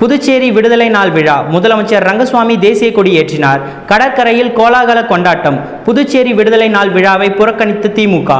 புதுச்சேரி விடுதலை நாள் விழா. முதலமைச்சர் ரங்கசுவாமி தேசிய கொடி ஏற்றினார். கடற்கரையில் கோலாகல கொண்டாட்டம். புதுச்சேரி விடுதலை நாள் விழாவை புறக்கணித்த திமுக.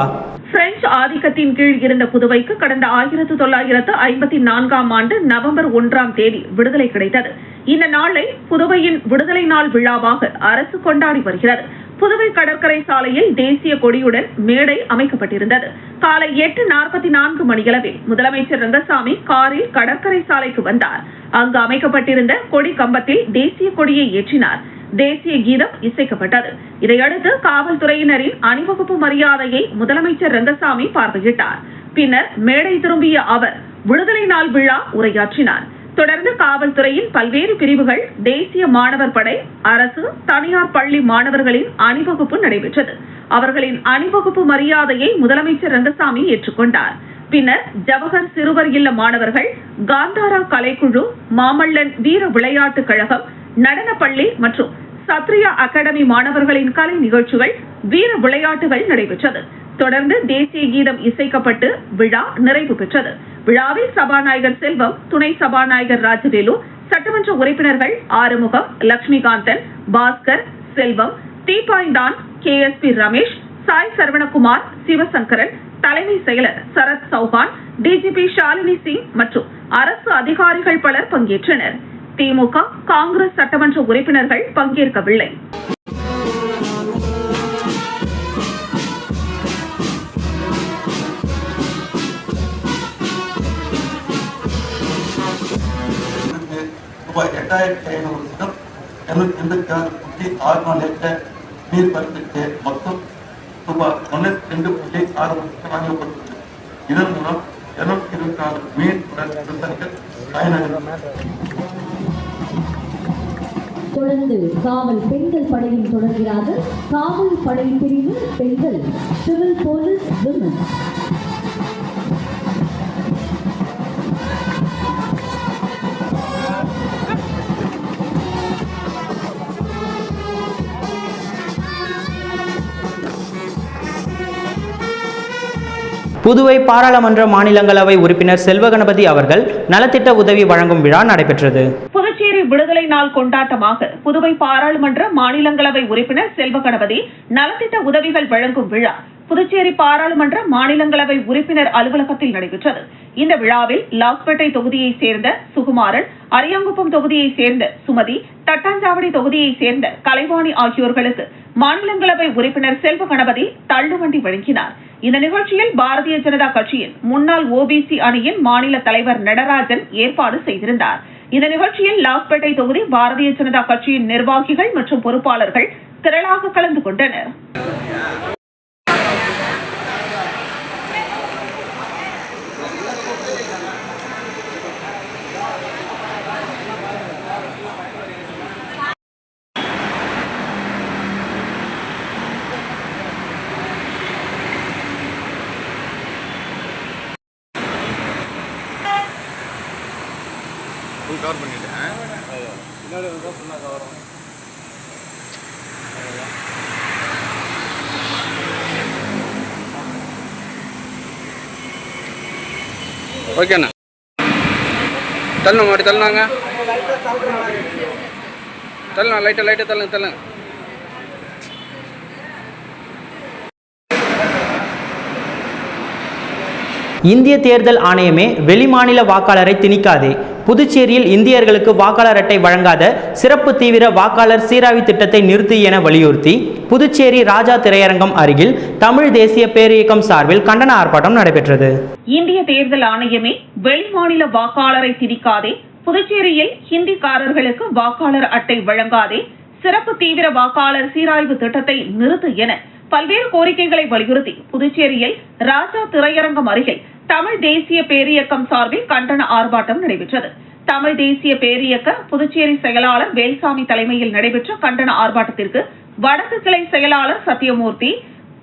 பிரெஞ்சு ஆதிக்கத்தின் கீழ் இருந்த புதுவைக்கு கடந்த ஆயிரத்து தொள்ளாயிரத்து ஐம்பத்தி நான்காம் ஆண்டு நவம்பர் ஒன்றாம் தேதி விடுதலை கிடைத்தது. இந்த நாளை புதுவையின் விடுதலை நாள் விழாவாக அரசு கொண்டாடி வருகிறது. புதுவை கடற்கரை சாலையில் தேசிய கொடியுடன் மேடை அமைக்கப்பட்டிருந்தது. காலை எட்டு நாற்பத்தி நான்கு மணியளவில் முதலமைச்சர் ரங்கசாமி காரில் கடற்கரை சாலைக்கு வந்தார். அங்கு அமைக்கப்பட்டிருந்த கொடி கம்பத்தில் தேசிய கொடியை ஏற்றினார். தேசிய கீதம் இசைக்கப்பட்டது. இதையடுத்து காவல்துறையினரின் அணிவகுப்பு மரியாதையை முதலமைச்சர் ரங்கசாமி பார்வையிட்டார். பின்னர் மேடை திரும்பிய அவர் விடுதலை நாள் விழா உரையாற்றினார். தொடர்ந்து காவல்துறையின் பல்வேறு பிரிவுகள் தேசிய மாணவர் படை அரசு தனியார் பள்ளி மாணவர்களின் அணிவகுப்பு நடைபெற்றது. அவர்களின் அணிவகுப்பு மரியாதையை முதலமைச்சர் ரங்கசாமி ஏற்றுக்கொண்டார். பின்னர் ஜவஹர் சிறுவர் இல்ல மாணவர்கள் காந்தாரா கலைக்குழு மாமல்லன் வீர விளையாட்டுக் கழகம் நடனப்பள்ளி மற்றும் சத்ரியா அகாடமி மாணவர்களின் கலை நிகழ்ச்சிகள் வீர விளையாட்டுகள் நடைபெற்றது. தொடர்ந்து தேசிய கீதம் இசைக்கப்பட்டு விழா நிறைவு பெற்றது. விழாவில் சபாநாயகர் செல்வம் துணை சபாநாயகர் ராஜவேலு சட்டமன்ற உறுப்பினர்கள் Arumugam Lakshmikanthan Bhaskar Selvam Deepainthan K S P Ramesh Sai Saravanakumar Sivasankaran தலைமை செயலர் சரத் சௌஹான் டிஜிபி ஷாலினி சிங் மற்றும் அரசு அதிகாரிகள் பலர் பங்கேற்றனர். திமுக காங்கிரஸ் சட்டமன்ற உறுப்பினர்கள் பங்கேற்கவில்லை. ரூபாய் எட்டாயிரத்தி ஐநூறு தினம் எண்ணூத்தி எண்பத்தி ஆறு புள்ளி ஆறு நாலு லிட்டர் நீர் பருத்திற்கு மொத்தம் ரூபாய் தொண்ணூத்தி ரெண்டு புள்ளி ஆறு லட்சம் வழங்கப்பட்டுள்ளது இதன் மூலம் இருநூத்தி இருபத்தி நாலு மீன் உடல் விவசாயிகள் பயனடைந்தனர் தொடர்ந்து காவல் பெண்கள் படையும் தொடர்கிறார்கள். காவல் படை பிரிவு பெண்கள் சிவில் போலீஸ் விமன். புதுவை பாராளுமன்ற மாநிலங்களவை உறுப்பினர் செல்வகணபதி அவர்கள் நலத்திட்ட உதவி வழங்கும் விழா நடைபெற்றது. புதுச்சேரி விடுதலை நாள் கொண்டாட்டமாக புதுவை பாராளுமன்ற மாநிலங்களவை உறுப்பினர் செல்வ கணபதி நலத்திட்ட உதவிகள் வழங்கும் விழா புதுச்சேரி பாராளுமன்ற மாநிலங்களவை உறுப்பினர் அலுவலகத்தில் நடைபெற்றது. இந்த விழாவில் லாஸ்பேட்டை தொகுதியைச் சேர்ந்த சுகுமாரன் அரியாங்குப்பம் தொகுதியைச் சேர்ந்த சுமதி தட்டாஞ்சாவடி தொகுதியைச் சேர்ந்த கலைவாணி ஆகியோர்களுக்கு மாநிலங்களவை உறுப்பினர் செல்வ கணபதி தள்ளுவண்டி வழங்கினார். இந்த நிகழ்ச்சியில் பாரதிய ஜனதா கட்சியின் முன்னாள் ஓபிசி அணியின் மாநில தலைவர் நடராஜன் ஏற்பாடு செய்திருந்தாா் இந்த நிகழ்ச்சியில் லாஸ்பேட்டை தொகுதி பாரதிய ஜனதா கட்சியின் நிர்வாகிகள் மற்றும் பொறுப்பாளர்கள் திரளாக கலந்து கொண்டனர். ஓகேண்ணா. தள்ளுங்க மாட்டி தள்ளுனாங்க தள்ளணும் லைட்டாக லைட்டாக தள்ளுங்க தள்ளுங்க. இந்திய தேர்தல் ஆணையமே வெளிமாநில வாக்காளரை திணிக்காதே. புதுச்சேரியில் இந்தியர்களுக்கு வாக்காளர் அட்டை வழங்காத சிறப்பு தீவிர வாக்காளர் சீராய்வு திட்டத்தை நிறுத்து என வலியுறுத்தி புதுச்சேரி ராஜா திரையரங்கம் அருகில் தமிழ் தேசிய பேரியக்கம் சார்பில் கண்டன ஆர்ப்பாட்டம் நடைபெற்றது. இந்திய தேர்தல் ஆணையமே வெளிமாநில வாக்காளரை திணிக்காதே. புதுச்சேரியில் ஹிந்திக்காரர்களுக்கு வாக்காளர் அட்டை வழங்காதே. சிறப்பு தீவிர வாக்காளர் சீராய்வு திட்டத்தை நிறுத்து என பல்வேறு கோரிக்கைகளை வலியுறுத்தி புதுச்சேரியில் ராஜா திரையரங்கம் அருகில் தமிழ் தேசிய பேரியக்கம் சார்பில் கண்டன ஆர்ப்பாட்டம் நடைபெற்றது. தமிழ் தேசிய பேரியக்க புதுச்சேரி செயலாளர் வேல்சாமி தலைமையில் நடைபெற்ற கண்டன ஆர்ப்பாட்டத்திற்கு வடக்கு கிளை செயலாளர் சத்தியமூர்த்தி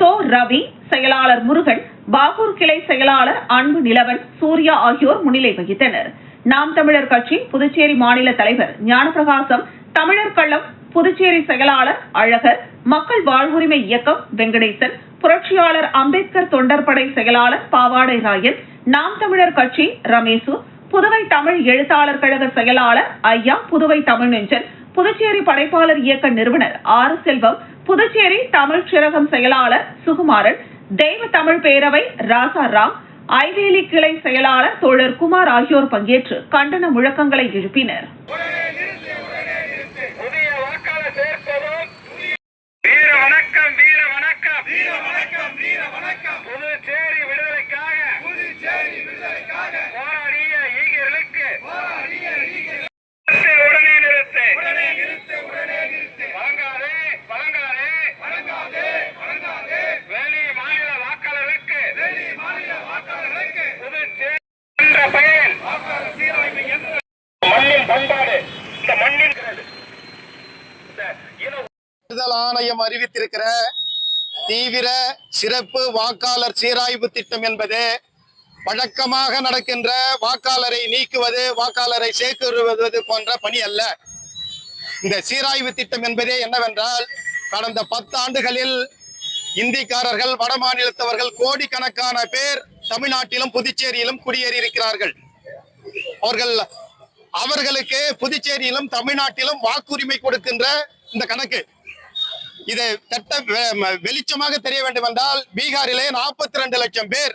தோ ரவி செயலாளர் முருகன் பாகூர் கிளை செயலாளர் அன்பு நிலவன் சூர்யா ஆகியோர் முன்னிலை வகித்தனர். நாம் தமிழர் கட்சி புதுச்சேரி மாநில தலைவர் ஞானபிரகாசம் தமிழர் கள்ளம் புதுச்சேரி செயலாளர் அழகர் மக்கள் வாழ்வுரிமை இயக்கம் வெங்கடேசன் புரட்சியாளர் அம்பேத்கர் தொண்டர்படை செயலாளர் பாவாடை ராயன் நாம் தமிழர் கட்சி ரமேசு புதுவை தமிழ் எழுத்தாளர் கழக செயலாளர் ஐயா புதுவை தமிழ் நெஞ்சன் புதுச்சேரி படைப்பாளர் இயக்க நிறுவனர் ஆறு செல்வம் புதுச்சேரி தமிழ் சிறகம் செயலாளர் சுகுமாரன் தெய்வ தமிழ் பேரவை ராசா ராம் ஐவேலி கிளை செயலாளர் தோழர் குமார் ஆகியோர் பங்கேற்று கண்டன முழக்கங்களை எழுப்பினர். வீர வணக்கம் வீர வணக்கம். வீர வணக்கம் வீர வணக்கம். புதுச்சேரி விடுதலைக்காக. புதுச்சேரி விடுதலைக்காக. போராடிய ஈகர்களுக்கு. போராடிய உடனே நிறுத்து. உடனே நிறுத்து உடனே நிறுத்து. வழங்காதே வழங்காதே வழங்காதே வெளி மாநில வாக்காளர்களுக்கு வெளி மாநில வாக்காளர்களுக்கு புதுச்சேரி என்ற பெயரில் வாக்காளர் சீராய்வு என்ற மண்ணின் பண்பாடு இந்த மண்ணின் இந்த இன தேர்தல் ஆணையம் அறிவித்திருக்கிற தீவிர சிறப்பு வாக்காளர் சீராய்வு திட்டம் என்பது வழக்கமாக நடக்கின்ற வாக்காளரை நீக்குவது வாக்காளரை சேர்க்குவது போன்ற பணி அல்ல. இந்த சீராய்வு திட்டம் என்பதே என்னவென்றால் கடந்த பத்து ஆண்டுகளில் இந்திக்காரர்கள் வட மாநிலத்தவர்கள் கோடிக்கணக்கான பேர் தமிழ்நாட்டிலும் புதுச்சேரியிலும் குடியேறி இருக்கிறார்கள் அவர்கள் அவர்களுக்கு புதுச்சேரியிலும் தமிழ்நாட்டிலும் வாக்குரிமை கொடுக்கின்ற இந்த கணக்கு. இதை தட்ட வெளிச்சமாக தெரிய வேண்டும் என்றால் பீகாரிலே நாற்பத்தி ரெண்டு லட்சம் பேர்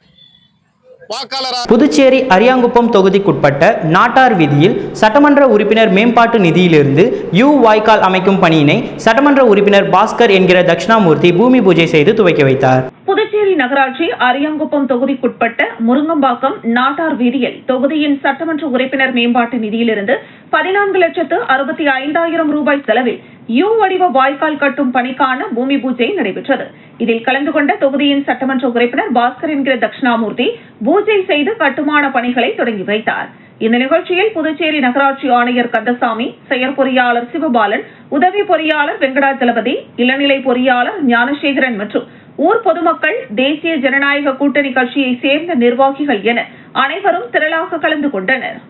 வாக்காளராக புதுச்சேரி அரியாங்குப்பம் தொகுதிக்குட்பட்ட நாட்டார் வீதியில் சட்டமன்ற உறுப்பினர் மேம்பாட்டு நிதியிலிருந்து யூ வாய்க்கால் அமைக்கும் பணியினை சட்டமன்ற உறுப்பினர் பாஸ்கர் என்கிற தட்சிணாமூர்த்தி பூமி பூஜை செய்து துவக்கி வைத்தார். புதுச்சேரி நகராட்சி அரியாங்குப்பம் தொகுதிக்குட்பட்ட முருங்கம்பாக்கம் நாட்டார் வீதியில் தொகுதியின் சட்டமன்ற உறுப்பினர் மேம்பாட்டு நிதியிலிருந்து பதினான்கு லட்சத்து அறுபத்தி ஐந்தாயிரம் ரூபாய் செலவில் யூ வடிவ வாய்க்கால் கட்டும் பணிக்கான பூமி பூஜை நடைபெற்றது. இதில் கலந்து கொண்ட தொகுதியின் சட்டமன்ற உறுப்பினர் பாஸ்கர் என்கிற தட்சிணாமூர்த்தி பூஜை செய்து கட்டுமான பணிகளை தொடங்கி வைத்தார். இந்த நிகழ்ச்சியில் புதுச்சேரி நகராட்சி ஆணையர் கந்தசாமி செயற்பொறியாளர் சிவபாலன் உதவி பொறியாளர் வெங்கடாச்சலபதி இளநிலை பொறியாளர் ஞானசேகரன் மற்றும் ஊர் பொதுமக்கள் தேசிய ஜனநாயக கூட்டணி கட்சியை சேர்ந்த நிர்வாகிகள் என அனைவரும் திரளாக கலந்து கொண்டனர்.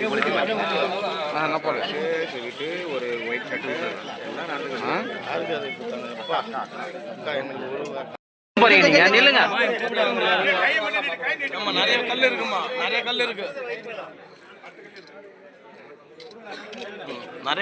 சொல்றதுக்கு காதல் வரும். ஆ, நான் போடுறேன்.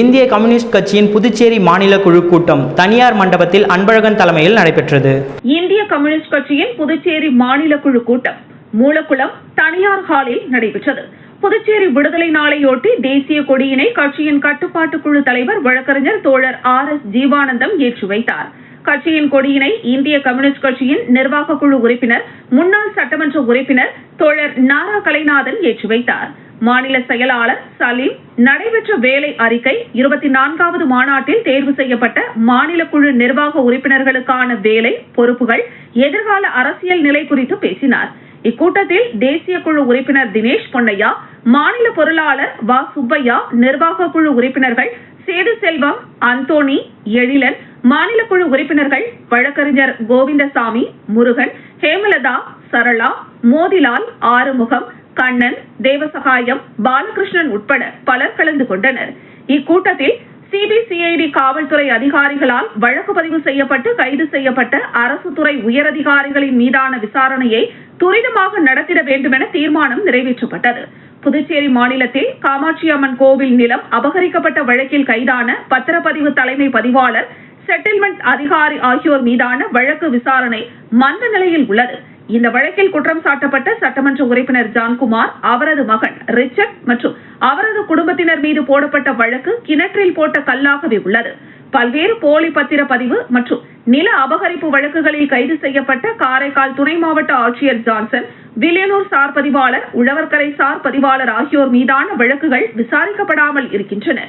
இந்திய கம்யூனிஸ்ட் கட்சியின் புதுச்சேரி மாநில குழு கூட்டம் தனியார் மண்டபத்தில் அன்பழகன் தலைமையில் நடைபெற்றது. இந்திய கம்யூனிஸ்ட் கட்சியின் புதுச்சேரி மாநில குழு கூட்டம் மூலக்குளம் தனியார் ஹாலில் நடைபெற்றது. புதுச்சேரி விடுதலை நாளையொட்டி தேசிய கொடியினை கட்சியின் கட்டுப்பாட்டு குழு தலைவர் வழக்கறிஞர் தோழர் ஆர் எஸ் ஜீவானந்தம் ஏற்றி வைத்தார் கட்சியின் கொடியினை இந்திய கம்யூனிஸ்ட் கட்சியின் நிர்வாக குழு உறுப்பினர் முன்னாள் சட்டமன்ற உறுப்பினர் தோழர் நாரா கலைநாதன் ஏற்றி வைத்தார். மாநில செயலாளர் சலீம் நடைபெற்ற வேலை அறிக்கை இருபத்தி நான்காவது மாநாட்டில் தேர்வு செய்யப்பட்ட மாநில குழு நிர்வாக உறுப்பினர்களுக்கான வேலை பொறுப்புகள் எதிர்கால அரசியல் நிலை குறித்து பேசினார். இக்கூட்டத்தில் தேசிய குழு உறுப்பினர் தினேஷ் பொன்னையா மாநில பொருளாளர் வா. சுப்பையா நிர்வாக குழு உறுப்பினர்கள் சேது செல்வம் அந்தோணி எழிலன் மாநில குழு உறுப்பினர்கள் வழக்கறிஞர் கோவிந்தசாமி முருகன் ஹேமலதா சரளா மோதிலால் ஆறுமுகம் கண்ணன் தேவசகாயம் பாலகிருஷ்ணன் உட்பட பலர் கலந்து கொண்டனர். இக்கூட்டத்தில் சிபிசிஐடி காவல்துறை அதிகாரிகளால் வழக்கு பதிவு செய்யப்பட்டு கைது செய்யப்பட்ட அரசு துறை உயரதிகாரிகளின் மீதான விசாரணையை துரிதமாக நடத்திட வேண்டுமென தீர்மானம் நிறைவேற்றப்பட்டது. புதுச்சேரி மாநிலத்தில் காமாட்சி அம்மன் கோவில் நிலம் அபகரிக்கப்பட்ட வழக்கில் கைதான பத்திரப்பதிவு தலைமை பதிவாளர் செட்டில்மெண்ட் அதிகாரி ஆகியோர் மீதான வழக்கு விசாரணை மந்த நிலையில் உள்ளது. இந்த வழக்கில் குற்றம் சாட்டப்பட்ட சட்டமன்ற உறுப்பினர் ஜான்குமார் அவரது மகன் ரிச்சர்ட் மற்றும் அவரது குடும்பத்தினர் மீது போடப்பட்ட வழக்கு கிணற்றில் போட்ட கல்லாகவே உள்ளது. பல்வேறு போலி பத்திர பதிவு மற்றும் நில அபகரிப்பு வழக்குகளில் கைது செய்யப்பட்ட காரைக்கால் துணை மாவட்ட ஆட்சியர் ஜான்சன் வில்லியனூர் சார் பதிவாளர் உழவர்கரை சார் பதிவாளர் ஆகியோர் மீதான வழக்குகள் விசாரிக்கப்படாமல் இருக்கின்றன.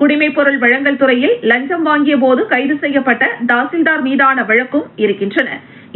குடிமை பொருள் வழங்கல் துறையில் லஞ்சம் வாங்கிய போது கைது செய்யப்பட்ட தாசில்தார் மீதான வழக்கும் இருக்கின்றன.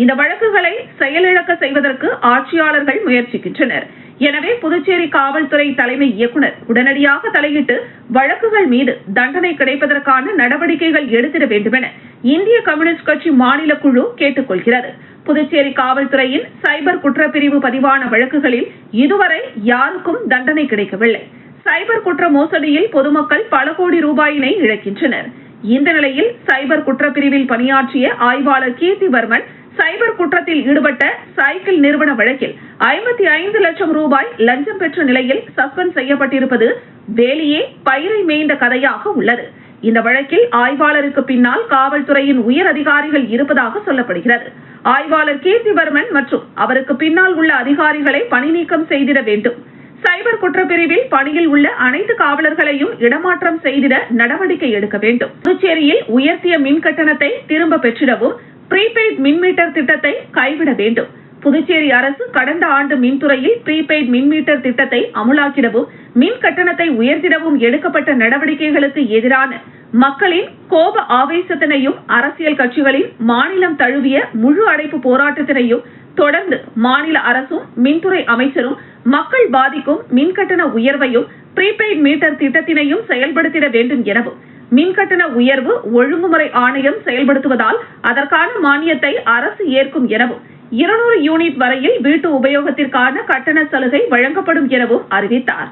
இந்த வழக்குகளை செயலிழக்க செய்வதற்கு ஆட்சியாளர்கள் முயற்சிக்கின்றனர். எனவே புதுச்சேரி காவல்துறை தலைமை இயக்குனர் உடனடியாக தலையிட்டு வழக்குகள் மீது தண்டனை கிடைப்பதற்கான நடவடிக்கைகள் எடுத்திட வேண்டுமென இந்திய கம்யூனிஸ்ட் கட்சி மாநில குழு கேட்டுக்கொள்கிறது. புதுச்சேரி காவல்துறையின் சைபர் குற்றப்பிரிவு பதிவான வழக்குகளில் இதுவரை யாருக்கும் தண்டனை கிடைக்கவில்லை. சைபர் குற்ற மோசடியில் பொதுமக்கள் பல கோடி ரூபாயினை இழக்கின்றனர். இந்த நிலையில் சைபர் குற்றப்பிரிவில் பணியாற்றிய ஆய்வாளர் கீர்த்திவர்மன் சைபர் குற்றத்தில் ஈடுபட்ட சைக்கிள் நிறுவன வழக்கில் ஐம்பத்தி ஐந்து லட்சம் ரூபாய் லஞ்சம் பெற்ற நிலையில் சஸ்பெண்ட் செய்யப்பட்டிருப்பது வேலியே பயிரை மேய்ந்த கதையாக உள்ளது. இந்த வழக்கில் ஆய்வாளருக்கு பின்னால் காவல்துறையின் உயர் அதிகாரிகள் இருப்பதாக சொல்லப்படுகிறது. ஆய்வாளர் கீர்த்திவர்மன் மற்றும் அவருக்கு பின்னால் உள்ள அதிகாரிகளை பணி நீக்கம் செய்திட வேண்டும். சைபர் குற்றப்பிரிவில் பணியில் உள்ள அனைத்து காவலர்களையும் இடமாற்றம் செய்திட நடவடிக்கை எடுக்க வேண்டும். புதுச்சேரியில் உயர்த்திய மின் கட்டணத்தை திரும்ப பெற்றிடவும் ப்ரீபெய்ட் மின் மீட்டர் திட்டத்தை கைவிட வேண்டும். புதுச்சேரி அரசு கடந்த ஆண்டு மின்துறையில் ப்ரீபெய்ட் மின் மீட்டர் திட்டத்தை அமுலாக்கிடவும் மின் கட்டணத்தை உயர்த்திடவும் எடுக்கப்பட்ட நடவடிக்கைகளுக்கு எதிரான மக்களின் கோப ஆவேசத்தினையும் அரசியல் கட்சிகளின் மாநிலம் தழுவிய முழு அடைப்பு போராட்டத்தினையும் தொடர்ந்து மாநில அரசும் மின்துறை அமைச்சரும் மக்கள் பாதிக்கும் மின் கட்டண உயர்வையும் ப்ரீபெய்ட் மீட்டர் திட்டத்தினையும் செயல்படுத்திட வேண்டும் எனவும் மின் கட்டண உயர்வு ஒழுங்குமுறை ஆணையம் செயல்படுத்துவதால் அதற்கான மானியத்தை அரசு ஏற்கும் எனவும் இருநூறு யூனிட் வரையில் வீட்டு உபயோகத்திற்கான கட்டண சலுகை வழங்கப்படும் எனவும் அறிவித்தார்.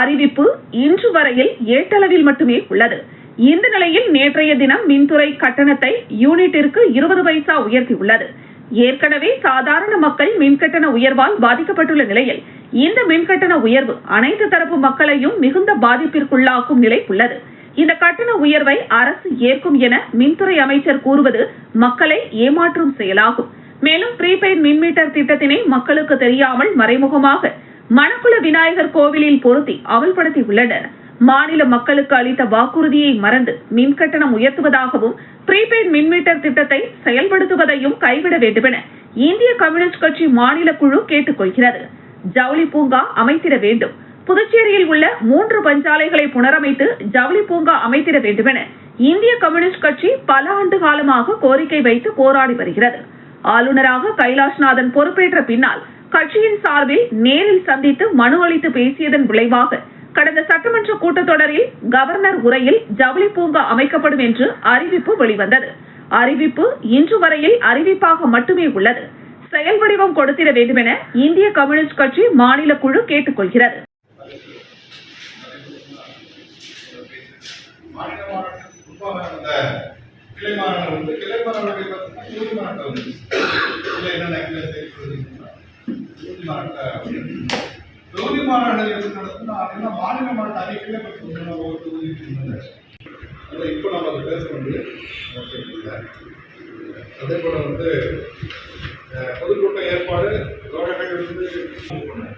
அறிவிப்பு இன்று வரையில் ஏட்டளவில் மட்டுமே உள்ளது. இந்த நிலையில் நேற்றைய தினம் மின்துறை கட்டணத்தை யூனிட்டிற்கு இருபது பைசா உயர்த்தியுள்ளது. ஏற்கனவே சாதாரண மக்கள் மின்கட்டண உயர்வால் பாதிக்கப்பட்டுள்ள நிலையில் இந்த மின்கட்டண உயர்வு அனைத்து தரப்பு மக்களையும் மிகுந்த பாதிப்பிற்குள்ளாக்கும் நிலை உள்ளது இந்த கட்டண உயர்வை அரசு ஏற்கும் என மின்துறை அமைச்சர் கூறுவது மக்களை ஏமாற்றும் செயலாகும். மேலும் ப்ரீபெய்ட் மின்மீட்டர் திட்டத்தினை மக்களுக்கு தெரியாமல் மறைமுகமாக மணக்குள விநாயகர் கோவிலில் பொருத்தி அமல்படுத்தி உள்ளனர் மாநில மக்களுக்கு அளித்த வாக்குறுதியை மறந்து மின் கட்டணம் உயர்த்துவதாகவும் ப்ரீபெய்ட் மின்மீட்டர் திட்டத்தை செயல்படுத்துவதையும் கைவிட வேண்டுமென இந்திய கம்யூனிஸ்ட் கட்சி மாநில குழு கேட்டுக்கொள்கிறது. ஜவுளி பூங்கா அமைத்திட வேண்டும். புதுச்சேரியில் உள்ள மூன்று பஞ்சாலைகளை புனரமைத்து ஜவுளி பூங்கா அமைத்திட வேண்டுமென இந்திய கம்யூனிஸ்ட் கட்சி பல ஆண்டு காலமாக கோரிக்கை வைத்து போராடி வருகிறது. ஆளுநராக கைலாஷ்நாதன் பொறுப்பேற்ற பின்னால் கட்சியின் சார்பில் நேரில் சந்தித்து மனு அளித்து பேசியதன் விளைவாக கடந்த சட்டமன்ற கூட்டத்தொடரில் கவர்னர் உரையில் ஜவுளி பூங்கா அமைக்கப்படும் என்று அறிவிப்பு வெளிவந்தது அறிவிப்பு இன்று வரையில் அறிவிப்பாக மட்டுமே உள்ளது செயல் வடிவம் கொடுத்திட வேண்டுமென இந்திய கம்யூனிஸ்ட் கட்சி மாநில குழு கேட்டுக்கொள்கிறது மாநில மாநாட்டுக்கு முன்பாக நடந்த கிளை மாநாடு வந்து கிளை மாநாடு பார்த்தீங்கன்னா ஊதி மாநாட்டை வந்து இல்லை என்னென்ன கிளை செயல்படுதுன்னா ஊதி மாநாட்டை தொகுதி மாநாடு எப்படி நடத்தினா அப்படின்னா மாநில அதே கிளை பற்றி தொகுதிக்கு இருந்தது அதில் இப்போ நம்ம அதை பேச வேண்டிய அவசியம் இல்லை. அதே போல் வந்து பொதுக்கூட்ட ஏற்பாடு பண்ணாங்க.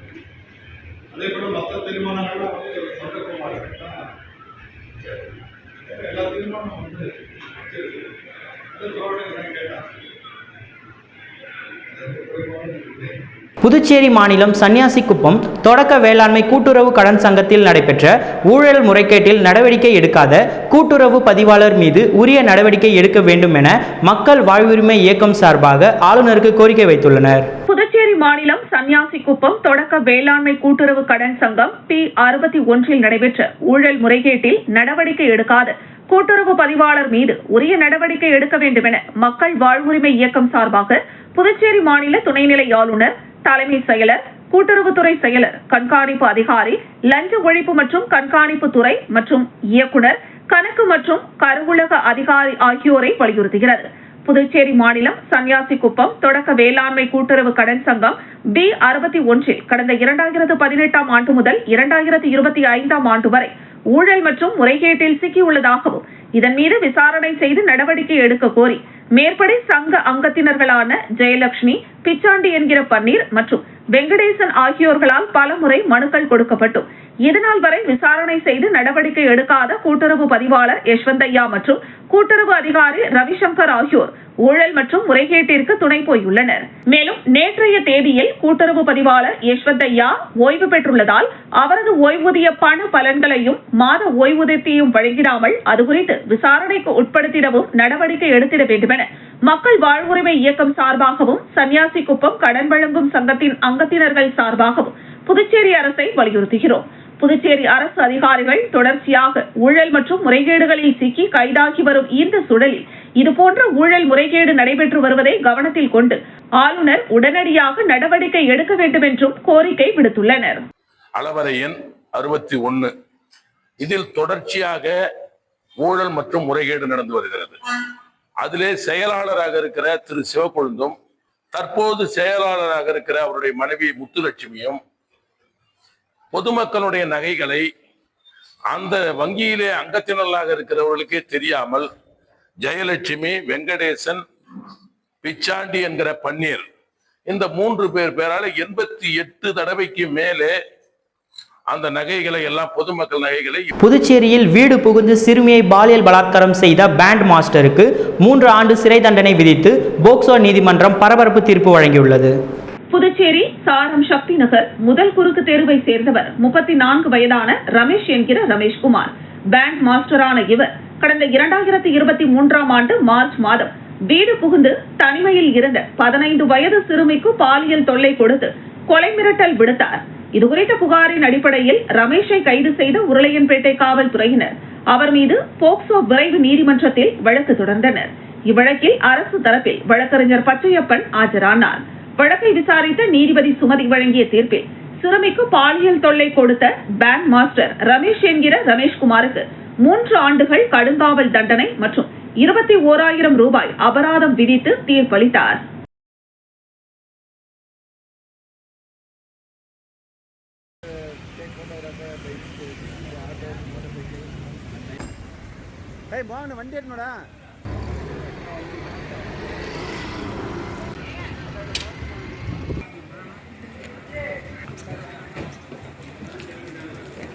அதே போல மற்ற தீர்மானங்கள்லாம் வந்து சட்டக்குமார் எல்லா தீர்மானம் வந்து அது குறைவான இருக்குது புதுச்சேரி மாநிலம் சன்னியாசிக்குப்பம் தொடக்க வேளாண்மை கூட்டுறவு கடன் சங்கத்தில் நடைபெற்ற ஊழல் முறைகேட்டில் நடவடிக்கை எடுக்காத கூட்டுறவு பதிவாளர் மீது உரிய நடவடிக்கை எடுக்க வேண்டும் என மக்கள் வாழ்வுரிமை இயக்கம் சார்பாக ஆளுநருக்கு கோரிக்கை வைத்துள்ளனர். புதுச்சேரி மாநிலம் சன்னியாசிக்குப்பம் தொடக்க வேளாண்மை கூட்டுறவு கடன் சங்கம் பி அறுபத்தி ஒன்றில் நடைபெற்ற ஊழல் முறைகேட்டில் நடவடிக்கை எடுக்காத கூட்டுறவு பதிவாளர் மீது உரிய நடவடிக்கை எடுக்க வேண்டும் என மக்கள் வாழ்வுரிமை இயக்கம் சார்பாக புதுச்சேரி மாநில துணைநிலை ஆளுநர் தலைமை செயலர் கூட்டுறவுத்துறை செயலர் கண்காணிப்பு அதிகாரி லஞ்ச ஒழிப்பு மற்றும் கண்காணிப்பு துறை மற்றும் இயக்குனர் கணக்கு மற்றும் கருவூலக அதிகாரி ஆகியோரை வலியுறுத்துகிறது. புதுச்சேரி மாநிலம் சன்னியாசிக்குப்பம் தொடக்க வேளாண்மை கூட்டுறவு கடன் சங்கம் பி அறுபத்தி ஒன்றில் கடந்த இரண்டாயிரத்து பதினெட்டாம் ஆண்டு முதல் இரண்டாயிரத்து இருபத்தி ஐந்தாம் ஆண்டு வரை ஊழல் மற்றும் முறைகேட்டில் சிக்கியுள்ளதாகவும் இதன் மீது விசாரணை செய்து நடவடிக்கை எடுக்க கோரி மேற்படி சங்க அங்கத்தினர்களான ஜெயலட்சுமி பிச்சாண்டி என்கிற பன்னீர் மற்றும் வெங்கடேசன் ஆகியோர்களால் பலமுறை மனுக்கள் கொடுக்கப்பட்டும் இதுநாள் வரை விசாரணை செய்து நடவடிக்கை எடுக்காத கூட்டுறவு பதிவாளர் யஷ்வந்தையா மற்றும் கூட்டுறவு அதிகாரி ரவிசங்கர் ஆகியோர் ஊழல் மற்றும் முறைகேட்டிற்கு துணை போயுள்ளனர். மேலும் நேற்றைய தேதியில் கூட்டுறவு பதிவாளர் யஷ்வந்தையா ஓய்வு பெற்றுள்ளதால் அவரது ஓய்வூதிய பண பலன்களையும் மாத ஓய்வூதியத்தையும் வழங்கிடாமல் அது குறித்து விசாரணைக்கு உட்படுத்திடவும் நடவடிக்கை எடுத்திட வேண்டுமென மக்கள் வாழ்வுரிமை இயக்கம் சார்பாகவும் சன்னியாசி குப்பம் கடன் வழங்கும் சங்கத்தின் அங்கத்தினர்கள் சார்பாகவும் புதுச்சேரி அரசை வலியுறுத்துகிறோம். புதுச்சேரி அரசு அதிகாரிகள் தொடர்ச்சியாக ஊழல் மற்றும் முறைகேடுகளில் சிக்கி கைதாகி வரும் இந்த சூழலில் இதுபோன்ற ஊழல் முறைகேடு நடைபெற்று வருவதை கவனத்தில் கொண்டு ஆளுநர் உடனடியாக நடவடிக்கை எடுக்க வேண்டும் என்றும் கோரிக்கை விடுத்துள்ளனர். அளவரை எண் அறுபத்தி ஒன்னு. இதில் தொடர்ச்சியாக ஊழல் மற்றும் முறைகேடு நடந்து வருகிறது. அதிலே செயலாளராக இருக்கிற திரு சிவக்கொழுந்தும் தற்போது செயலாளராக இருக்கிற அவருடைய மனைவி முத்துலட்சுமியும் பொதுமக்களுடைய நகைகளை அந்த வங்கியிலே அங்கத்தினர்களாக இருக்கிறவர்களுக்கே தெரியாமல் ஜெயலட்சுமி வெங்கடேசன் பிச்சாண்டி என்கிற பன்னீர் இந்த மூன்று பேர் பேரால எண்பத்தி எட்டு தடவைக்கு மேலே அந்த நகைகளை எல்லாம் பொதுமக்கள் நகைகளை புதுச்சேரியில் வீடு புகுந்து சிறுமியை பாலியல் பலாத்காரம் செய்த பேண்ட் மாஸ்டருக்கு மூன்று ஆண்டு சிறை தண்டனை விதித்து போக்சோ நீதிமன்றம் பரபரப்பு தீர்ப்பு வழங்கியுள்ளது. புதுச்சேரி சாரம் சக்தி நகர் முதல் குறுக்கு தேர்வை சேர்ந்தவர் முப்பத்தி நான்கு வயதான ரமேஷ் என்கிற ரமேஷ்குமார் பேங்க் மாஸ்டரான இவர் கடந்த இரண்டாயிரத்தி இருபத்தி மூன்றாம் ஆண்டு மார்ச் மாதம் வீடு புகுந்து தனிமையில் இருந்த பதினைந்து வயது சிறுமிக்கு பாலியல் தொல்லை கொடுத்து கொலை மிரட்டல் விடுத்தார். இதுகுறித்த புகாரின் அடிப்படையில் ரமேஷை கைது செய்த உருளையன்பேட்டை காவல்துறையினர் அவர் மீது போக்சோ விரைவு நீதிமன்றத்தில் வழக்கு தொடர்ந்தனர். இவ்வழக்கில் அரசு தரப்பில் வழக்கறிஞர் பச்சையப்பன் ஆஜரானார். வழக்கை விசாரித்த நீதிபதி சுமதி வழங்கிய தீர்ப்பில் சிறுமிக்கு பாலியல் தொல்லை கொடுத்த பேண்ட் மாஸ்டர் ரமேஷ் என்கிற ரமேஷ்குமாருக்கு மூன்று ஆண்டுகள் கடுங்காவல் தண்டனை மற்றும் இருபத்தி ஓராயிரம் ரூபாய் அபராதம் விதித்து தீர்ப்பளித்தார்.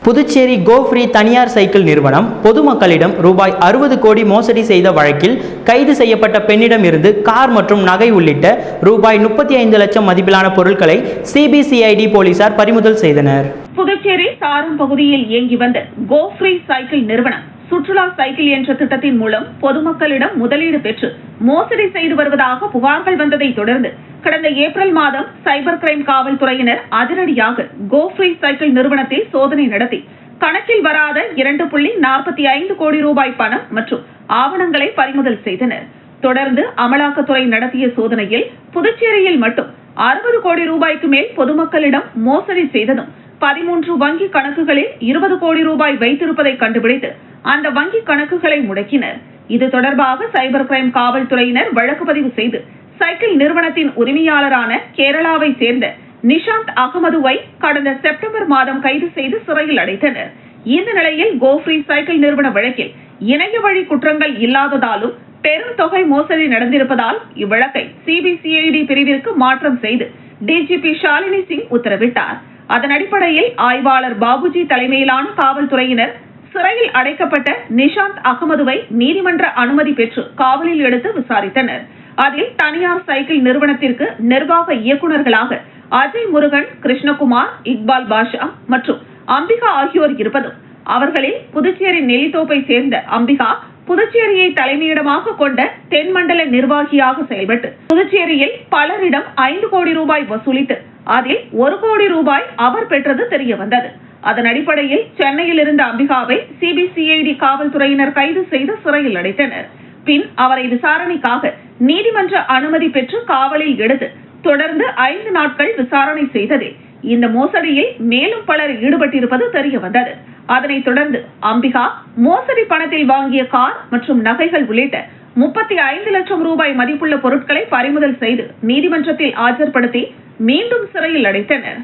புதுச்சேரி கோஃப்ரீ தனியார் சைக்கிள் நிறுவனம் பொதுமக்களிடம் ரூபாய் அறுபது கோடி மோசடி செய்த வழக்கில் கைது செய்யப்பட்ட பெண்ணிடம் இருந்து கார் மற்றும் நகை உள்ளிட்ட ரூபாய் முப்பத்தி ஐந்து லட்சம் மதிப்பிலான பொருட்களை சிபிசிஐடி போலீசார் பறிமுதல் செய்தனர். புதுச்சேரி சாரம் பகுதியில் இயங்கி வந்த கோஃப்ரீ சைக்கிள் நிறுவனம் சுற்றுலா சைக்கிள் என்ற திட்டத்தின் மூலம் பொதுமக்களிடம் முதலீடு பெற்று மோசடி செய்து வருவதாக புகார்கள் வந்ததை தொடர்ந்து கடந்த ஏப்ரல் மாதம் சைபர் கிரைம் காவல்துறையினர் அதிரடியாக கோஃப்ரீ சைக்கிள் நிறுவனத்தில் சோதனை நடத்தி கணக்கில் வராத இரண்டு புள்ளி நாற்பத்தி ஐந்து கோடி ரூபாய் பணம் மற்றும் ஆவணங்களை பறிமுதல் செய்தனர். தொடர்ந்து அமலாக்கத்துறை நடத்திய சோதனையில் புதுச்சேரியில் மட்டும் அறுபது கோடி ரூபாய்க்கு மேல் பொதுமக்களிடம் மோசடி செய்ததும் பதிமூன்று வங்கி கணக்குகளில் இருபது கோடி ரூபாய் வைத்திருப்பதை கண்டுபிடித்து அந்த வங்கி கணக்குகளை முடக்கினர். இது தொடர்பாக சைபர் கிரைம் காவல்துறையினர் வழக்கு பதிவு செய்து சைக்கிள் நிறுவனத்தின் உரிமையாளரான கேரளாவை சேர்ந்த நிஷாந்த் அகமதுவை கடந்த செப்டம்பர் மாதம் கைது செய்து சிறையில் அடைத்தனர். இந்த நிலையில் கோஃப்ரி சைக்கிள் நிறுவன வழக்கில் இணைய வழி குற்றங்கள் இல்லாததாலும் பெரும் தொகை மோசடி நடந்திருப்பதால் இவ்வழக்கை சிபிசிஐடி பிரிவிற்கு மாற்றம் செய்து டிஜிபி ஷாலினி சிங் உத்தரவிட்டார். அதன் அடிப்படையில் ஆய்வாளர் பாபுஜி தலைமையிலான காவல்துறையினர் சிறையில் அடைக்கப்பட்ட நிஷாந்த் அகமதுவை நீதிமன்ற அனுமதி பெற்று காவலில் எடுத்து விசாரித்தனர். அதில் தனியார் சைக்கிள் நிறுவனத்திற்கு நிர்வாக இயக்குநர்களாக அஜய் முருகன் கிருஷ்ணகுமார் இக்பால் பாஷா மற்றும் அம்பிகா ஆகியோர் இருப்பதும் அவர்களில் புதுச்சேரி நெல்லித்தோப்பை சேர்ந்த அம்பிகா புதுச்சேரியை தலைமையிடமாக கொண்ட தென்மண்டல நிர்வாகியாக செயல்பட்டு புதுச்சேரியில் பலரிடம் ஐந்து கோடி ரூபாய் வசூலித்து அதில் ஒரு கோடி ரூபாய் அவர் பெற்றது தெரிய வந்தது அதன் அடிப்படையில் சென்னையில் இருந்த அம்பிகாவை சிபிசிஐடி காவல்துறையினர் கைது செய்து சிறையில் அடைத்தனர். பின் அவரை விசாரணைக்காக நீதிமன்ற அனுமதி பெற்று காவலில் எடுத்து தொடர்ந்து ஐந்து நாட்கள் விசாரணை செய்ததில் இந்த மோசடியில் மேலும் பலர் ஈடுபட்டிருப்பது தெரிய வந்தது. அதனைத் தொடர்ந்து அம்பிகா மோசடி பணத்தில் வாங்கிய கார் மற்றும் நகைகள் உள்ளிட்ட முப்பத்தி ஐந்து லட்சம் ரூபாய் மதிப்புள்ள பொருட்களை பறிமுதல் செய்து நீதிமன்றத்தில் ஆஜர்படுத்தி மீண்டும் சிறையில் அடைத்தனர்.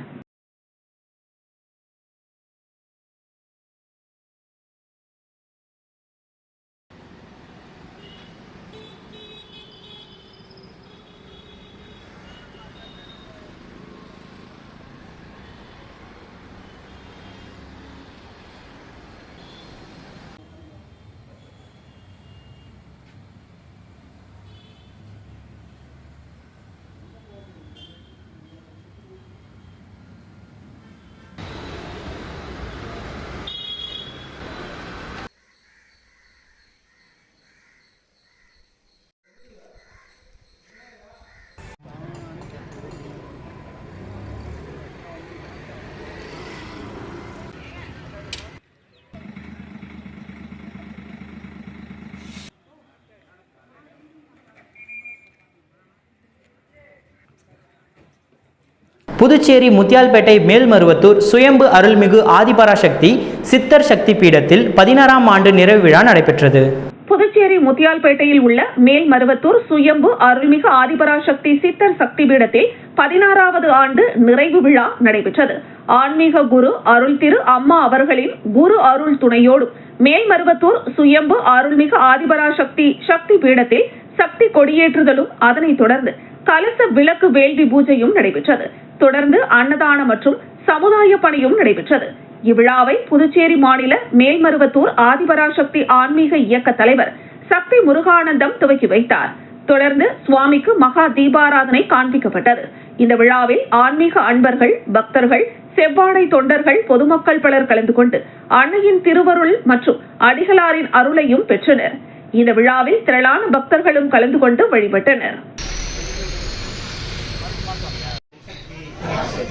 புதுச்சேரி முத்தியால்பேட்டை மேல்மருவத்தூர் சுயம்பு அருள்மிகு ஆதிபராசக்தி சித்தர் சக்தி பீடத்தில் பதினாறாம் ஆண்டு நிறைவு விழா நடைபெற்றது. புதுச்சேரி முத்தியால்பேட்டையில் உள்ள மேல்மருவத்தூர் சுயம்பு அருள்மிகு ஆதிபராசக்தி சித்தர் சக்தி பீடத்தில் பதினாறாவது ஆண்டு நிறைவு விழா நடைபெற்றது. ஆன்மீக குரு அருள் திரு அம்மா அவர்களின் குரு அருள் துணையோடும் மேல்மருவத்தூர் சுயம்பு அருள்மிகு ஆதிபராசக்தி சக்தி பீடத்தில் சக்தி கொடியேற்றுதலும் அதனைத் தொடர்ந்து கலச விளக்கு வேள்வி பூஜையும் நடைபெற்றது. தொடர்ந்து அன்னதானம் மற்றும் சமுதாய பணியும் நடைபெற்றது. இவ்விழாவை புதுச்சேரி மாநில மேல்மருவத்தூர் ஆதிபராசக்தி ஆன்மீக இயக்க தலைவர் சக்தி முருகானந்தம் துவக்கி வைத்தார். தொடர்ந்து சுவாமிக்கு மகா தீபாராதனை காண்பிக்கப்பட்டது. இந்த விழாவில் ஆன்மீக அன்பர்கள் பக்தர்கள் செவ்வாடை தொண்டர்கள் பொதுமக்கள் பலர் கலந்து கொண்டு அன்னையின் திருவருள் மற்றும் அடிகளாரின் அருளையும் பெற்றனர். இந்த விழாவில் திரளான பக்தர்களும் கலந்து கொண்டு வழிபட்டனர்.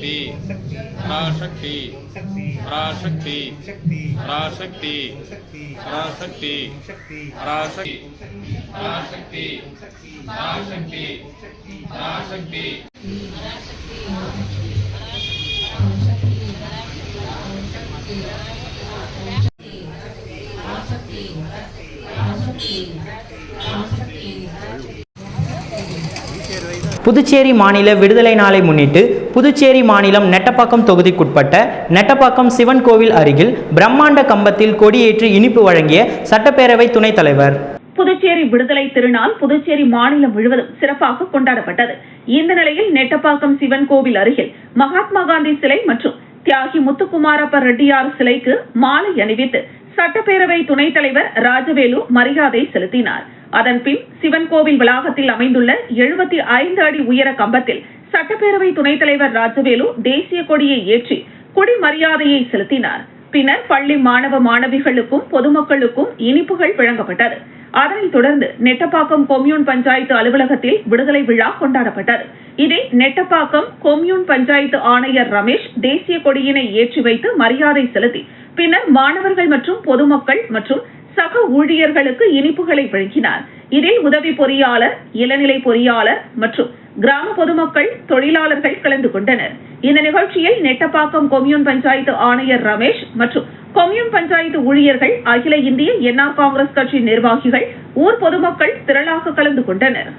பராசக்தி பராசக்தி பராசக்தி பராசக்தி பராசக்தி பராசக்தி பராசக்தி பராசக்தி பராசக்தி புதுச்சேரி மாநில விடுதலை நாளை முன்னிட்டு புதுச்சேரி மாநிலம் நெட்டப்பாக்கம் தொகுதிக்குட்பட்ட நெட்டப்பாக்கம் சிவன் கோவில் அருகில் பிரம்மாண்ட கம்பத்தில் கொடியேற்றி இனிப்பு வழங்கிய சட்டப்பேரவை துணைத் தலைவர். புதுச்சேரி விடுதலை திருநாள் புதுச்சேரி மாநிலம் முழுவதும் சிறப்பாக கொண்டாடப்பட்டது. இந்த நிலையில் நெட்டப்பாக்கம் சிவன் கோவில் அருகில் மகாத்மா காந்தி சிலை மற்றும் தியாகி முத்துக்குமாரப்ப ரெட்டியார் சிலைக்கு மாலை அணிவித்து சட்டப்பேரவை துணைத் தலைவர் ராஜவேலு மரியாதை செலுத்தினார். அதன்பின் சிவன் கோவில் வளாகத்தில் அமைந்துள்ள எழுபத்தி ஐந்து அடி உயர கம்பத்தில் சட்டப்பேரவை துணைத் தலைவர் ராஜவேலு தேசிய கொடியை ஏற்றி கொடி மரியாதையை செலுத்தினார். பின்னர் பள்ளி மாணவ மாணவிகளுக்கும் பொதுமக்களுக்கும் இனிப்புகள் வழங்கப்பட்டது. அதனைத் தொடர்ந்து நெட்டப்பாக்கம் கொம்யூன் பஞ்சாயத்து அலுவலகத்தில் விடுதலை விழா கொண்டாடப்பட்டது. இதை நெட்டப்பாக்கம் கொம்யூன் பஞ்சாயத்து ஆணையர் ரமேஷ் தேசிய கொடியினை ஏற்றி வைத்து மரியாதை செலுத்தி பின்னர் மாணவர்கள் மற்றும் பொதுமக்கள் மற்றும் சக ஊழியர்களுக்கு இனிப்புகளை வழங்கினார். இதில் உதவி பொறியாளர் இளநிலை பொறியாளர் மற்றும் கிராம பொதுமக்கள் தொழிலாளர்கள் கலந்து கொண்டனர். இந்த நிகழ்ச்சியில் நெட்டப்பாக்கம் கொம்யூன் பஞ்சாயத்து ஆணையர் ரமேஷ் மற்றும் கொம்யூன் பஞ்சாயத்து ஊழியர்கள் அகில இந்திய என்ஆர் காங்கிரஸ் கட்சி நிர்வாகிகள் ஊர் பொதுமக்கள் திரளாக கலந்து கொண்டனர்.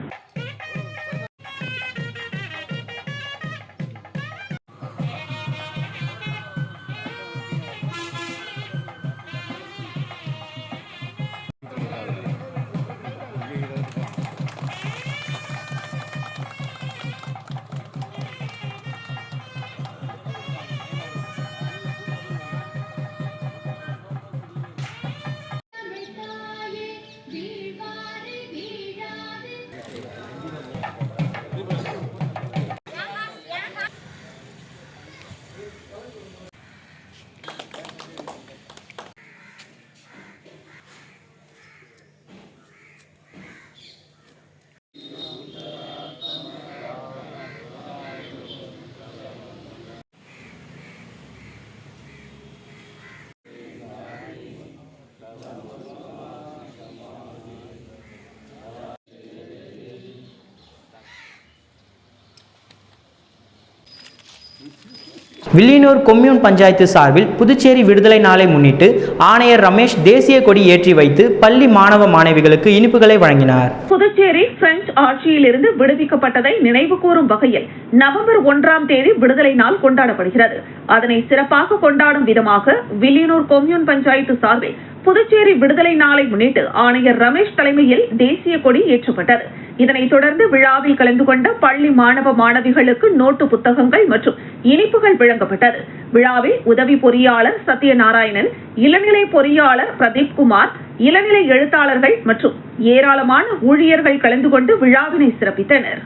வில்லியனூர் கொம்யூன் பஞ்சாயத்து சார்பில் புதுச்சேரி விடுதலை நாளை முன்னிட்டு ஆணையர் ரமேஷ் தேசிய கொடி ஏற்றி வைத்து பள்ளி மாணவ மாணவிகளுக்கு இனிப்புகளை வழங்கினார். புதுச்சேரி பிரெஞ்சு ஆட்சியிலிருந்து விடுவிக்கப்பட்டதை நினைவு கூறும் வகையில் நவம்பர் ஒன்றாம் தேதி விடுதலை நாள் கொண்டாடப்படுகிறது. அதனை சிறப்பாக கொண்டாடும் விதமாக வில்லியனூர் கொம்யூன் பஞ்சாயத்து சார்பில் புதுச்சேரி விடுதலை நாளை முன்னிட்டு ஆணையர் ரமேஷ் தலைமையில் தேசிய கொடி ஏற்றப்பட்டது. இதனைத் தொடர்ந்து விழாவில் கலந்து கொண்ட பள்ளி மாணவ மாணவிகளுக்கு நோட்டு புத்தகங்கள் மற்றும் இனிப்புகள் வழங்கப்பட்டது. விழாவில் உதவி பொறியாளர் சத்யநாராயணன் இளநிலை பொறியாளர் பிரதீப் குமார் இளநிலை எழுத்தாளர்கள் மற்றும் ஏராளமான ஊழியர்கள் கலந்து கொண்டு விழாவினை சிறப்பித்தனர்.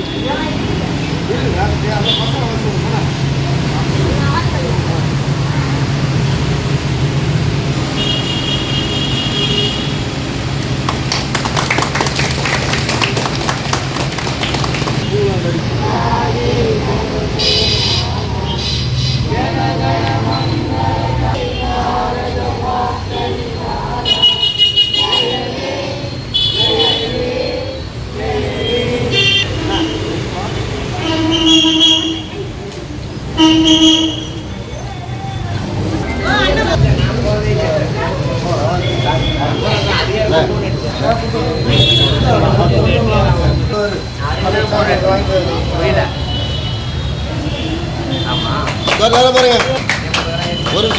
பாருங்க ஒரு